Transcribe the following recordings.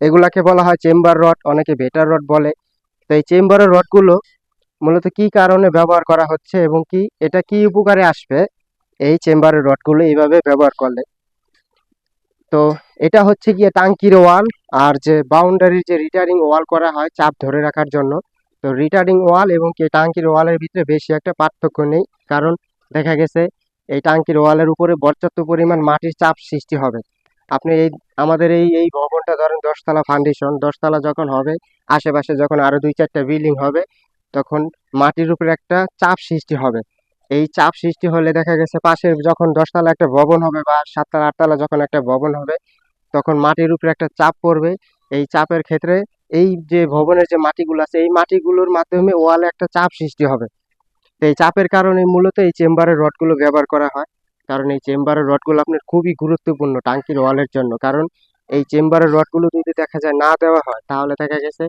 এগুলাকে বলা হয় চেম্বার রড অনেকে বেটার রড বলে। তো এই চেম্বারের রডগুলো মূলত কি কারণে ব্যবহার করা হচ্ছে এবং কি, এটা কি উপকারে আসবে? এই চেম্বারের রডগুলো এইভাবে ব্যবহার করলে। তো এটা হচ্ছে গিয়ে টাঙ্কির ওয়াল আর যে বাউন্ডারির যে রিটারিং ওয়াল করা হয় চাপ ধরে রাখার জন্য। তো রিটারিং ওয়াল এবং কি টাঙ্কির ওয়ালের ভিতরে বেশি একটা পার্থক্য নেই, কারণ দেখা গেছে এই টাঙ্কির ওয়ালের উপরে পর্যাপ্ত পরিমাণ মাটির চাপ সৃষ্টি হবে। আপনি এই, আমাদের এই এই ভবনটা ধরেন দশতলা ফাউন্ডেশন দশতলা যখন হবে, আশেপাশে যখন আরও দুই চারটা বিল্ডিং হবে, তখন মাটির উপরে একটা চাপ সৃষ্টি হবে। এই চাপ সৃষ্টি হলে দেখা গেছে পাশে যখন দশতলা একটা ভবন হবে বা সাততলা, আটতলা যখন একটা ভবন হবে, তখন মাটির উপরে একটা চাপ পড়বে। এই চাপের ক্ষেত্রে এই যে ভবনের যে মাটিগুলো আছে, এই মাটিগুলোর মাধ্যমে ওয়ালে একটা চাপ সৃষ্টি হবে। এই চাপের কারণে মূলত এই চেম্বারের রডগুলো ব্যবহার করা হয়। কারণ এই চেম্বারের রডগুলো আপনার খুবই গুরুত্বপূর্ণ টাঙ্কির ওয়ালের জন্য। কারণ এই চেম্বারের রডগুলো যদি দেখা যায় না দেওয়া হয়, তাহলে দেখা গেছে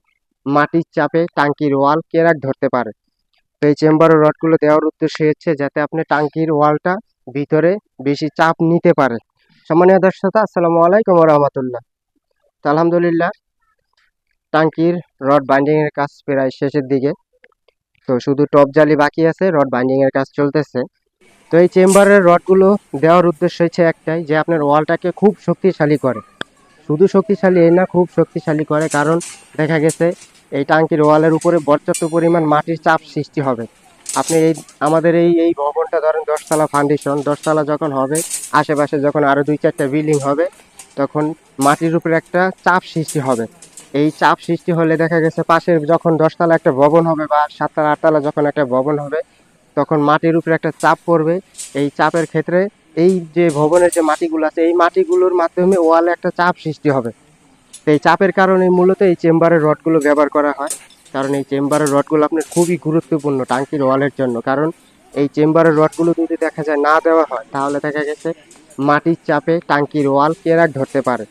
মাটির চাপে টাঙ্কির ওয়াল কেরাক ধরতে পারে। তো এই চেম্বারের রডগুলো দেওয়ার উদ্দেশ্য হচ্ছে যাতে আপনি টাঙ্কির ওয়ালটা ভিতরে বেশি চাপ নিতে পারে। সম্মানীয় দর্শক, আসসালামু আলাইকুম রহমতুল্লাহ তো আলহামদুলিল্লাহ, টাঙ্কির রড বাইন্ডিংয়ের কাজ প্রায় শেষের দিকে। তো শুধু টপ জালি বাকি আছে, রড বাইন্ডিংয়ের কাজ চলতেছে। তো এই চেম্বারের রডগুলো দেওয়ার উদ্দেশ্য হচ্ছে একটাই, যে আপনার ওয়ালটাকে খুব শক্তিশালী করে। শুধু শক্তিশালী এই না, খুব শক্তিশালী করে, কারণ দেখা গেছে এই টাঙ্কির ওয়ালের উপরে পর্যাপ্ত পরিমাণ মাটির চাপ সৃষ্টি হবে। আপনি এই, আমাদের এই এই ভবনটা ধরেন দশতলা ফাউন্ডেশন দশতলা যখন হবে, আশেপাশে যখন আরও দুই চারটা বিল্ডিং হবে, তখন মাটির উপরে একটা চাপ সৃষ্টি হবে। এই চাপ সৃষ্টি হলে দেখা গেছে পাশের যখন দশতলা একটা ভবন হবে বা সাততলা, আটতলা যখন একটা ভবন হবে তখন মাটির উপরে একটা চাপ পড়বে। এই চাপের ক্ষেত্রে এই যে ভবনের যে মাটিগুলো আছে, এই মাটিগুলোর মাধ্যমে ওয়ালে একটা চাপ সৃষ্টি হবে। এই চাপের কারণে মূলত এই চেম্বারের রডগুলো ব্যবহার করা হয়। কারণ এই চেম্বারের রডগুলো আপনার খুবই গুরুত্বপূর্ণ টাঙ্কির ওয়ালের জন্য। কারণ এই চেম্বারের রডগুলো যদি দেখা যায় না দেওয়া হয়, তাহলে দেখা গেছে মাটির চাপে টাঙ্কির ওয়াল কেরাক ধরতে পারে।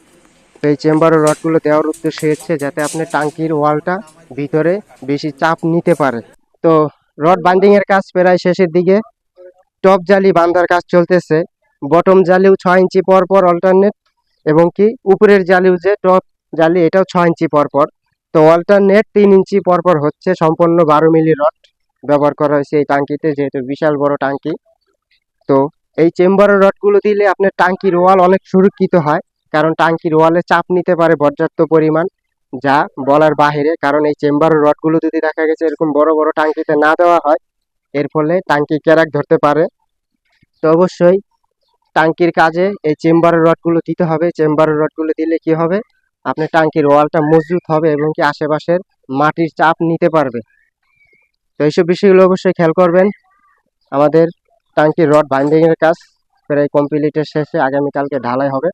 তো এই চেম্বারের রডগুলো দেওয়ার উদ্দেশ্য হচ্ছে যাতে আপনি টাঙ্কির ওয়ালটা ভিতরে বেশি চাপ নিতে পারে। তো রড বাইন্ডিং এর কাজ প্রায় শেষের দিকে। টপ জালি বান্ধার কাজ চলতেছে। বটম জালিও ছয় ইঞ্চি পর পর অল্টারনেট এবং কি উপরের জালিও যে টপ জালি, এটাও ছয় ইঞ্চি পর পর। তো অল্টারনেট তিন ইঞ্চি পর পর হচ্ছে সম্পূর্ণ বারো মিলি রড ব্যবহার করা হয়েছে এই টাঙ্কিতে, যেহেতু বিশাল বড় টাঙ্কি। তো এই চেম্বারের রডগুলো দিলে আপনার টাঙ্কির ওয়াল অনেক সুরক্ষিত হয়, কারণ টাঙ্কির ওয়ালে চাপ নিতে পারে পর্যাপ্ত পরিমাণ। যা বলার বাহিরে, কারণ এই চেম্বারের রডগুলো যদি দেখা গেছে এরকম বড় বড় টাঙ্কিতে না দেওয়া হয়, এর ফলে টাঙ্কি ক্যারাক ধরতে পারে। তো অবশ্যই টাঙ্কির কাজে এই চেম্বারের রডগুলো দিতে হবে। চেম্বারের রডগুলো দিলে কি হবে? আপনার টাঙ্কির ওয়ালটা মজবুত হবে এবং কি আশেপাশের মাটির চাপ নিতে পারবে। তো এইসব বিষয়গুলো অবশ্যই খেয়াল করবেন। আমাদের টাঙ্কির রড বাইন্ডিং এর কাজ প্রায় কমপ্লিটের শেষে আগামীকালকে ঢালাই হবে।